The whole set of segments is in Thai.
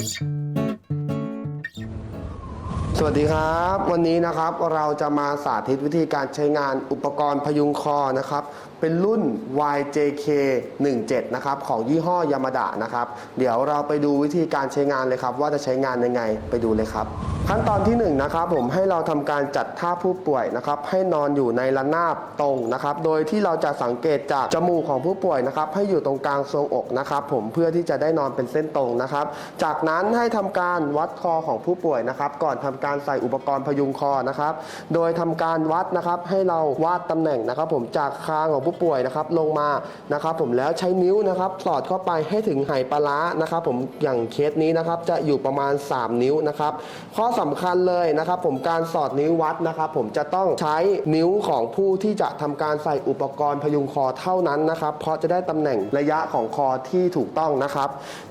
ส วัสดีครับ วันนี้นะครับเราจะมาสาธิตวิธีการใช้งานอุปกรณ์พยุงคอนะครับ เป็นรุ่น YJK 17นะครับของยี่ห้อยามาดะนะครับ เดี๋ยวเราไปดูวิธีการใช้งานเลยครับ ว่าจะใช้งานยังไงไปดูเลยครับ ขั้นตอนที่1นงนะครับผมให้เราทำการจัดท่าผู้ป่วยนะครับ ให้นอนอยู่ในระนาบตรงนะครับ โดยที่เราจะสังเกตจากจมูกของผู้ป่วยนะครับ ให้อยู่ตรงกลางทรวงอกนะครับ ผมเพื่อที่จะได้นอนเป็นเส้นตรงนะครับ จากนั้นให้ทำการวัดคอของผู้ป่วยนะครับ ก่อนทำการการใส่อุปกรณ์พยุงคอนะครับ โดยทำการวัดนะครับให้เราวาดตำแหน่งนะครับ ผมจากคางของผู้ป่วยนะครับลงมานะครับ ผมแล้วใช้นิ้วนะครับสอดเข้าไปให้ถึงไหปลาร้านะครับ ผมอย่างเคสนี้นะครับจะอยู่ประมาณ 3 นิ้วนะครับ ข้อสำคัญเลยนะครับ ผมการสอดนิ้ววัดนะครับ ผมจะต้องใช้นิ้วของผู้ที่จะทำการใส่อุปกรณ์พยุงคอเท่านั้นนะครับ เพราะจะได้ตำแหน่งระยะของคอที่ถูกต้องนะครับ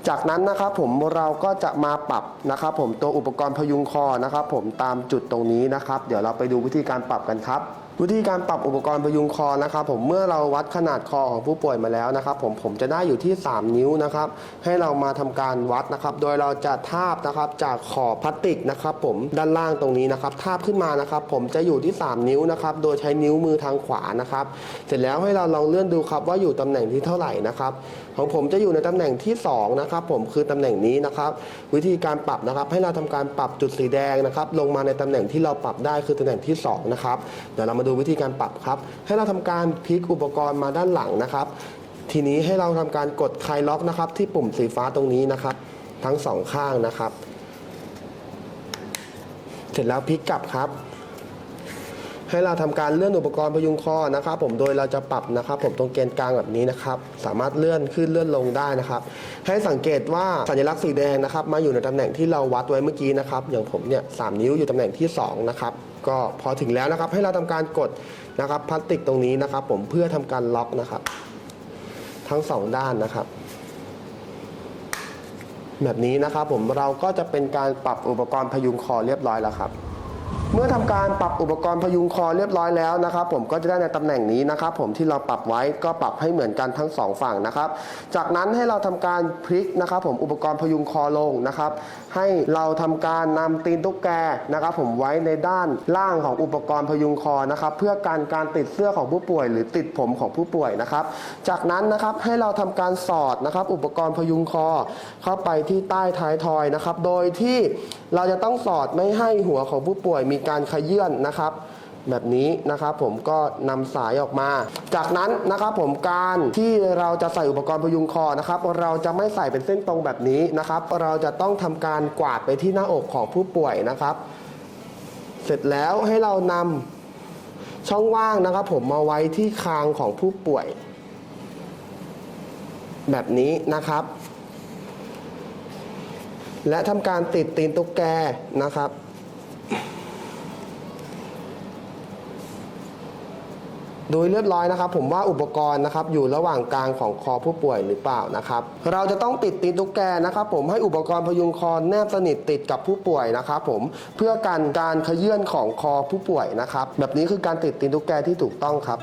จากนั้นนะครับผมเราก็จะมาปรับนะครับ ผมตัวอุปกรณ์พยุงคอนะครับผมตามจุดตรงนี้นะครับ เดี๋ยวเราไปดูวิธีการปรับกันครับ วิธีการปรับอุปกรณ์พยุงคอนะครับผมเมื่อเราวัดขนาดคอของผู้ป่วยมาแล้วนะครับผมผมจะได้อยู่ที่ 3 นิ้วนะครับให้เรามาทำการวัดนะครับ โดยเราจะทาบนะครับจากขอบพลาสติกนะครับผมด้านล่างตรงนี้นะครับทาบขึ้นมานะครับผมจะอยู่ที่ 3 นิ้วนะครับโดยใช้นิ้วมือทางขวานะครับ เสร็จแล้วให้เราลองเลื่อนดูครับว่าอยู่ตำแหน่งที่เท่าไหร่นะครับของผมจะอยู่ในตำแหน่งที่2นะครับผมคือตำแหน่งนี้นะครับ วิธีการปรับนะครับ ให้เราทำการปรับจุดสีแดงนะครับ ลงมาในตำแหน่งที่เราปรับได้คือตำแหน่งที่สองนะครับเดี๋ยวเรามาดูวิธีการปรับครับ ให้เราทำการพลิกอุปกรณ์มาด้านหลังนะครับ ทีนี้ให้เราทำการกดคลายล็อกนะครับ ที่ปุ่มสีฟ้าตรงนี้นะครับ ทั้งสองข้างนะครับ เสร็จแล้วพลิกกลับครับ ให้เราทำการเลื่อนอุปกรณ์พยุงคอนะครับ ผมโดยเราจะปรับนะครับ ผมตรงเกณฑ์กลางแบบนี้นะครับ สามารถเลื่อนขึ้นเลื่อนลงได้นะครับ ให้สังเกตว่าสัญลักษณ์สีแดงนะครับ มาอยู่ในตำแหน่งที่เราวัดไว้เมื่อกี้นะครับ อย่างผมเนี่ยสามนิ้วอยู่ตำแหน่งที่สองนะครับก็พอถึงแล้วนะครับให้เราทำการกดนะครับพลาสติกตรงนี้นะครับ ผมเพื่อทำการล็อกนะครับ ทั้งสองด้านนะครับ แบบนี้นะครับผมเราก็จะเป็นการปรับอุปกรณ์พยุงคอเรียบร้อยแล้วครับ เมื่อทำการปรับอุปกรณ์พยุงคอเรียบร้อยแล้วนะครับ ผมก็จะได้ในตำแหน่งนี้นะครับ ผมที่เราปรับไว้ก็ปรับให้เหมือนกันทั้งสองฝั่งนะครับ จากนั้นให้เราทำการพลิกนะครับ ผมอุปกรณ์พยุงคอลงนะครับ ให้เราทำการนำตีนตุ๊กแกนะครับ ผมไว้ในด้านล่างของอุปกรณ์พยุงคอนะครับ เพื่อการการติดเสื้อของผู้ป่วย หรือติดผมของผู้ป่วยนะครับ จากนั้นนะครับให้เราทำการสอดนะครับ อุปกรณ์พยุงคอเข้าไปที่ใต้ท้ายทอยนะครับ โดยที่เราจะต้องสอดไม่ให้หัวของผู้ป่วยมีการขยื่นนะครับ แบบนี้นะครับผมก็นำสายออกมา จากนั้นนะครับผมการที่เราจะใส่อุปกรณ์พยุงคอนะครับ เราจะไม่ใส่เป็นเส้นตรงแบบนี้นะครับ เราจะต้องทำการกวาดไปที่หน้าอกของผู้ป่วยนะครับ เสร็จแล้วให้เรานำช่องว่างนะครับ ผมมาไว้ที่คางของผู้ป่วย แบบนี้นะครับ และทำการติดตีนตุ๊กแกนะครับ โดยเรียบร้อยนะครับ ผมว่าอุปกรณ์นะครับอยู่ระหว่างกลางของคอผู้ป่วยหรือเปล่านะครับเราจะต้องติดตีนตุ๊กแกนะครับ ผมให้อุปกรณ์พยุงคอแนบสนิทติดกับผู้ป่วยนะครับ ผมเพื่อกันการขยื่นของคอผู้ป่วยนะครับ แบบนี้คือการติดตีนตุ๊กแกที่ถูกต้องครับ